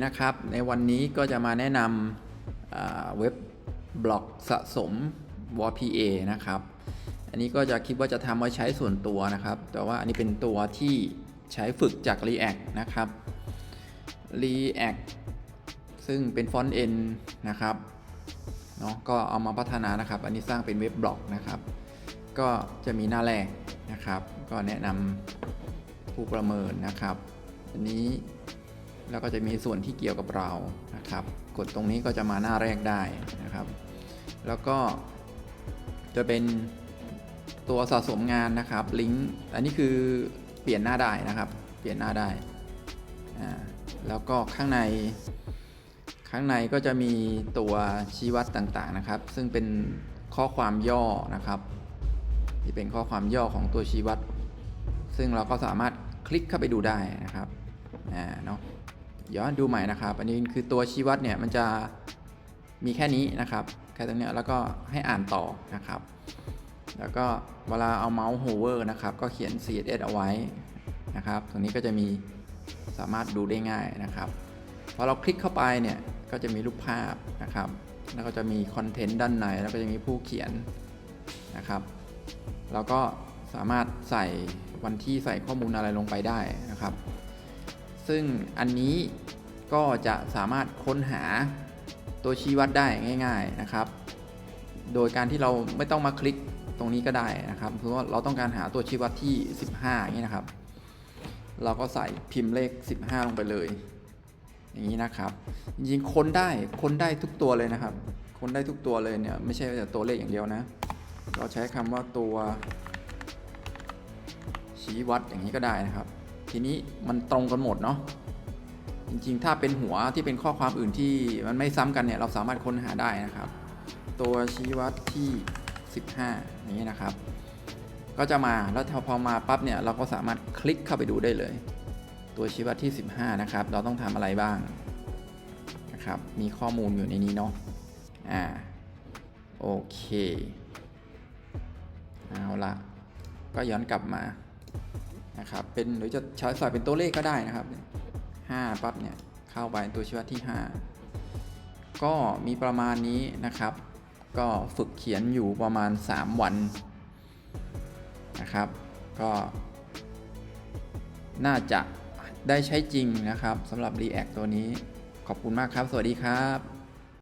นะครับในวันนี้ก็จะมาแนะนำเว็บบล็อกสะสม WPA นะครับ อันนี้ก็จะคิดว่าจะทำไว้ใช้ส่วนตัวนะครับ แต่ว่าอันนี้เป็นตัวที่ใช้ฝึกจาก React นะครับ React ซึ่งเป็นฟอนต์ N นะครับเนาะก็เอามาพัฒนานะครับ อันนี้สร้างเป็นเว็บบล็อกนะครับ ก็จะมีหน้าแรกนะครับ ก็แนะนำผู้ประเมินนะครับ อันนี้ แล้วก็จะมีส่วนที่เกี่ยวกับเรานะครับ กดตรงนี้ก็จะมาหน้าแรกได้นะครับ แล้วก็จะเป็นตัวสะสมงานนะครับลิงก์อันนี้คือเปลี่ยนหน้าได้นะครับ เปลี่ยนหน้าได้อ่าแล้วก็ข้างใน ข้างในก็จะมีตัวชี้วัดต่างๆนะครับ ซึ่งเป็นข้อความย่อนะครับ ที่เป็นข้อความย่อของตัวชี้วัด ซึ่งเราก็สามารถคลิกเข้าไปดูได้นะครับอ่าเนาะ ย้อนดูใหม่นะครับ อันนี้คือตัวชี้วัดเนี่ยมันจะมีแค่นี้นะครับแค่ตรงนี้แล้วก็ให้อ่านต่อนะครับ แล้วก็เวลาเอาเมาส์โฮเวอร์นะครับก็เขียน CSS เอาไว้นะครับ ตรงนี้ก็จะมีสามารถดูได้ง่ายนะครับพอเราคลิกเข้าไปเนี่ยก็จะมีรูปภาพนะครับ แล้วก็จะมีคอนเทนต์ด้านในแล้วก็จะมีผู้เขียนนะครับแล้วก็สามารถใส่วันที่ใส่ข้อมูลอะไรลงไปได้นะครับ ซึ่งอันนี้ก็จะสามารถค้นหาตัวชี้วัดได้ง่าย ๆนะครับ โดยการที่เราไม่ต้องมาคลิกตรงนี้ก็ได้นะครับเพราะว่าเราต้องการหาตัวชี้วัดที่ 15อย่างนี้นะครับ เราก็ใส่พิมพ์เลข 15 ลงไปเลย อย่างนี้นะครับ จริงๆค้นได้ค้นได้ทุกตัวเลยนะครับค้นได้ทุกตัวเลยเนี่ยไม่ใช่แต่ตัวเลขอย่างเดียวนะ เราใช้คำว่าตัวชี้วัดอย่างนี้ก็ได้นะครับ ทีนี้มันตรงกันหมดเนาะจริงๆ ถ้าเป็นหัวที่เป็นข้อความอื่นที่มันไม่ซ้ำกันเนี่ยเราสามารถค้นหาได้นะครับ ตัวชี้วัดที่ 15 อย่างนี้นะครับ ก็จะมาแล้วพอมาปั๊บเนี่ยเราก็สามารถคลิกเข้าไปดูได้เลย ตัวชี้วัดที่ 15 นะครับ เราต้องทำอะไรบ้างนะครับ มีข้อมูลอยู่ในนี้เนาะอ่าโอเค เอาละก็ย้อนกลับมา นะครับเป็นหรือจะใช้ใส่เป็นตัวเลขก็ได้นะครับห้าปั๊บเนี่ยเข้าไปตัวชี้วัดที่ 5 ก็มีประมาณนี้นะครับ ก็ฝึกเขียนอยู่ประมาณ 3 วันนะครับ ก็ น่าจะได้ใช้จริงนะครับสำหรับ React ตัวนี้ขอบคุณมากครับ สวัสดีครับ